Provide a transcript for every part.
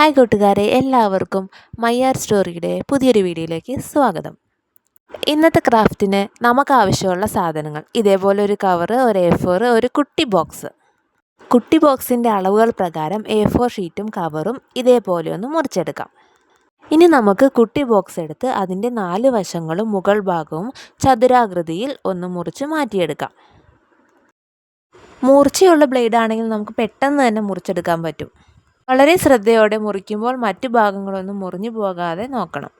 Hi കൂട്ടുകാരെ എല്ലാവർക്കും മയ്യാർ സ്റ്റോറിയുടെ പുതിയൊരു വീഡിയോയിലേക്ക് സ്വാഗതം. ഇന്നത്തെ ക്രാഫ്റ്റിന് നമുക്ക് ആവശ്യമുള്ള സാധനങ്ങൾ ഇതേപോലെ ഒരു കവറ് ഒരു എ ഫോർ ഒരു കുട്ടി ബോക്സ്. കുട്ടി ബോക്സിന്റെ അളവുകൾ പ്രകാരം എ ഫോർ ഷീറ്റും കവറും ഇതേപോലെ ഒന്ന് മുറിച്ചെടുക്കാം. ഇനി നമുക്ക് കുട്ടി ബോക്സ് എടുത്ത് അതിന്റെ നാല് വശങ്ങളും മുകൾ ഭാഗവും ചതുരാകൃതിയിൽ ഒന്ന് മുറിച്ച് മാറ്റിയെടുക്കാം. മൂർച്ചയുള്ള ബ്ലേഡ് ആണെങ്കിൽ നമുക്ക് പെട്ടെന്ന് തന്നെ മുറിച്ചെടുക്കാൻ പറ്റും. വളരെ ശ്രദ്ധയോടെ മുറിക്കുമ്പോൾ മറ്റു ഭാഗങ്ങളൊന്നും മുറിഞ്ഞു പോകാതെ നോക്കണം.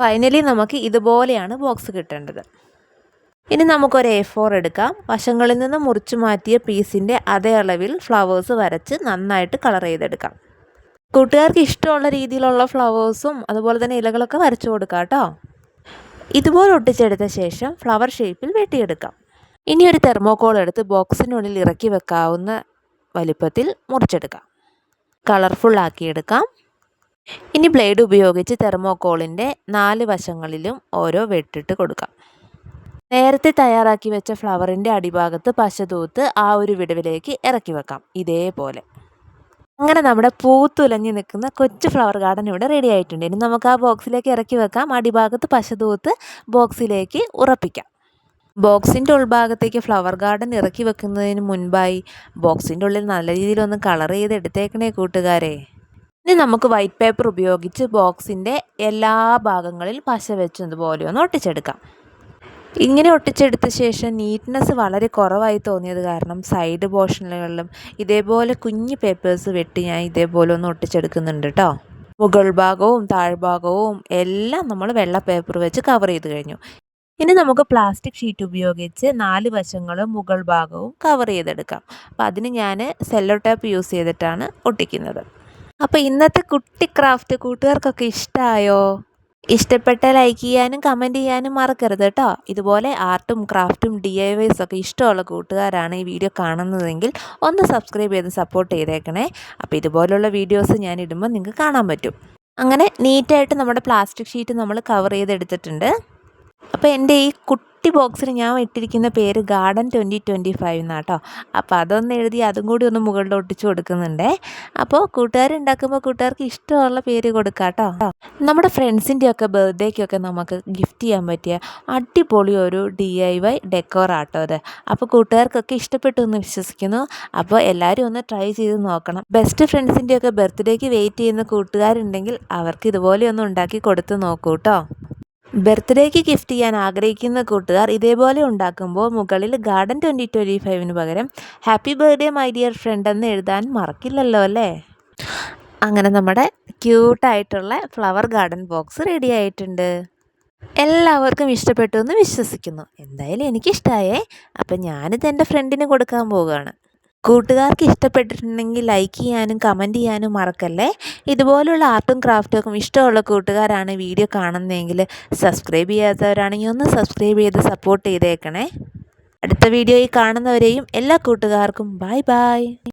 ഫൈനലി നമുക്ക് ഇതുപോലെയാണ് ബോക്സ് കിട്ടേണ്ടത്. ഇനി നമുക്കൊരു എ ഫോർ എടുക്കാം. വശങ്ങളിൽ നിന്ന് മുറിച്ചു മാറ്റിയ പീസിന്റെ അതേ അളവിൽ ഫ്ലവേഴ്സ് വരച്ച് നന്നായിട്ട് കളർ ചെയ്തെടുക്കാം. കൂട്ടുകാർക്ക് ഇഷ്ടമുള്ള രീതിയിലുള്ള ഫ്ലവേഴ്സും അതുപോലെ തന്നെ ഇലകളൊക്കെ വരച്ചു കൊടുക്കാം കേട്ടോ. ഇതുപോലെ ഒട്ടിച്ചെടുത്ത ശേഷം ഫ്ലവർ ഷേപ്പിൽ വെട്ടിയെടുക്കാം. ഇനി ഒരു തെർമോക്കോൾ എടുത്ത് ബോക്സിനുള്ളിൽ ഇറക്കി വെക്കാവുന്ന വലിപ്പത്തിൽ മുറിച്ചെടുക്കാം. കളർഫുൾ ആക്കിയെടുക്കാം ഇനി ബ്ലേഡ് ഉപയോഗിച്ച് തെർമോക്കോളിന്റെ നാല് വശങ്ങളിലും ഓരോ വെട്ടിട്ട് കൊടുക്കാം. നേരത്തെ തയ്യാറാക്കി വെച്ച ഫ്ലവറിന്റെ അടിഭാഗത്ത് പശ തൂത്ത് ആ ഒരു വിടവിലേക്ക് ഇറക്കി വെക്കാം. ഇതേപോലെ. അങ്ങനെ നമ്മുടെ പൂത്തുലഞ്ഞു നിൽക്കുന്ന കൊച്ചു ഫ്ലവർ ഗാർഡൻ ഇവിടെ റെഡി ആയിട്ടുണ്ട്. ഇനി നമുക്ക് ആ ബോക്സിലേക്ക് ഇറക്കി വെക്കാം. അടിഭാഗത്ത് പശ തൂത്ത് ബോക്സിലേക്ക് ഉറപ്പിക്കാം. ബോക്സിന്റെ ഉൾഭാഗത്തേക്ക് ഫ്ലവർ ഗാർഡൻ ഇറക്കി വെക്കുന്നതിന് മുൻപായി ബോക്സിന്റെ ഉള്ളിൽ നല്ല രീതിയിലൊന്ന് കളർ ചെയ്ത് എടുത്തേക്കണേ കൂട്ടുകാരെ. ഇനി നമുക്ക് വൈറ്റ് പേപ്പർ ഉപയോഗിച്ച് ബോക്സിന്റെ എല്ലാ ഭാഗങ്ങളിൽ പശ വെച്ചതുപോലെ ഒന്ന് ഒട്ടിച്ചെടുക്കാം. ഇങ്ങനെ ഒട്ടിച്ചെടുത്ത ശേഷം നീറ്റ്നെസ് വളരെ കുറവായി തോന്നിയത് കാരണം സൈഡ് പോർഷനുകളിലും ഇതേപോലെ കുഞ്ഞു പേപ്പേഴ്സ് വെട്ടി ഞാൻ ഇതേപോലെ ഒന്ന് ഒട്ടിച്ചെടുക്കുന്നുണ്ട് കേട്ടോ മുകൾ ഭാഗവും താഴ്ഭാഗവും എല്ലാം നമ്മൾ വെള്ള പേപ്പർ വെച്ച് കവർ ചെയ്ത് കഴിഞ്ഞു. ഇനി നമുക്ക് പ്ലാസ്റ്റിക് ഷീറ്റ് ഉപയോഗിച്ച് നാല് വശങ്ങളും മുകൾ ഭാഗവും കവർ ചെയ്തെടുക്കാം. അപ്പോൾ അതിന് ഞാൻ സെല്ലോ ടാപ്പ് യൂസ് ചെയ്തിട്ടാണ് ഒട്ടിക്കുന്നത്. അപ്പോൾ ഇന്നത്തെ കുട്ടി ക്രാഫ്റ്റ് കൂട്ടുകാർക്കൊക്കെ ഇഷ്ടമായോ ഇഷ്ടപ്പെട്ട ലൈക്ക് ചെയ്യാനും കമന്റ് ചെയ്യാനും മറക്കരുത് കേട്ടോ ഇതുപോലെ ആർട്ടും ക്രാഫ്റ്റും ഡി ഐ വൈസ് ഒക്കെ ഇഷ്ടമുള്ള കൂട്ടുകാരാണ് ഈ വീഡിയോ കാണുന്നതെങ്കിൽ ഒന്ന് സബ്സ്ക്രൈബ് ചെയ്ത് സപ്പോർട്ട് ചെയ്തേക്കണേ. അപ്പോൾ ഇതുപോലുള്ള വീഡിയോസ് ഞാൻ ഇടുമ്പോൾ നിങ്ങൾക്ക് കാണാൻ പറ്റും. അങ്ങനെ നീറ്റായിട്ട് നമ്മുടെ പ്ലാസ്റ്റിക് ഷീറ്റ് നമ്മൾ കവർ ചെയ്തെടുത്തിട്ടുണ്ട്. അപ്പോൾ എന്റെ ഈ കുട്ടി ബോക്സിന് ഞാൻ ഇട്ടിരിക്കുന്ന പേര് ഗാർഡൻ ട്വന്റി ട്വന്റി ഫൈവ് എന്നാണ് കേട്ടോ അപ്പോൾ അതൊന്ന് എഴുതി അതും കൂടി ഒന്ന് മുകളിൽ ഒട്ടിച്ചു കൊടുക്കുന്നുണ്ട് അപ്പോൾ കൂട്ടുകാരുണ്ടാക്കുമ്പോൾ കൂട്ടുകാർക്ക് ഇഷ്ടമുള്ള പേര് കൊടുക്കാം കേട്ടോ നമ്മുടെ ഫ്രണ്ട്സിന്റെയൊക്കെ ബർത്ത്ഡേക്കൊക്കെ നമുക്ക് ഗിഫ്റ്റ് ചെയ്യാൻ പറ്റിയ അടിപൊളി ഒരു ഡി ഐ വൈ ഡെക്കോർ ആട്ടോ അത്. അപ്പോൾ കൂട്ടുകാർക്കൊക്കെ ഇഷ്ടപ്പെട്ടു എന്ന് വിശ്വസിക്കുന്നു. അപ്പോൾ എല്ലാവരും ഒന്ന് ട്രൈ ചെയ്ത് നോക്കണം. ബെസ്റ്റ് ഫ്രണ്ട്സിന്റെയൊക്കെ ബർത്ത്ഡേക്ക് വെയിറ്റ് ചെയ്യുന്ന കൂട്ടുകാരുണ്ടെങ്കിൽ അവർക്ക് ഇതുപോലെ ഒന്ന് ഉണ്ടാക്കി കൊടുത്ത് നോക്കൂ കേട്ടോ ബർത്ത്ഡേക്ക് ഗിഫ്റ്റ് ചെയ്യാൻ ആഗ്രഹിക്കുന്ന കൂട്ടുകാർ ഇതേപോലെ ഉണ്ടാക്കുമ്പോൾ മുകളിൽ ഗാർഡൻ ട്വന്റി ട്വന്റി ഫൈവിന് പകരം happy birthday my dear friend എന്ന് എഴുതാൻ മറക്കില്ലല്ലോ അല്ലേ? അങ്ങനെ നമ്മുടെ ക്യൂട്ടായിട്ടുള്ള ഫ്ലവർ ഗാർഡൻ ബോക്സ് റെഡി ആയിട്ടുണ്ട്. എല്ലാവർക്കും ഇഷ്ടപ്പെട്ടു എന്ന് വിശ്വസിക്കുന്നു. എന്തായാലും എനിക്കിഷ്ടമായേ അപ്പം ഞാനിത് എന്റെ ഫ്രണ്ടിന് കൊടുക്കാൻ പോവുകയാണ്. കൂട്ടുകാർക്ക് ഇഷ്ടപ്പെട്ടിട്ടുണ്ടെങ്കിൽ ലൈക്ക് ചെയ്യാനും കമന്റ് ചെയ്യാനും മറക്കല്ലേ? ഇതുപോലുള്ള ആർട്ടും ക്രാഫ്റ്റും ഇഷ്ടമുള്ള കൂട്ടുകാരാണ് വീഡിയോ കാണുന്നതെങ്കിൽ സബ്സ്ക്രൈബ് ചെയ്യാത്തവരാണെങ്കിൽ ഒന്ന് സബ്സ്ക്രൈബ് ചെയ്ത് സപ്പോർട്ട് ചെയ്തേക്കണേ. അടുത്ത വീഡിയോയിൽ കാണുന്നവരെയും എല്ലാ കൂട്ടുകാർക്കും ബായ് ബായ്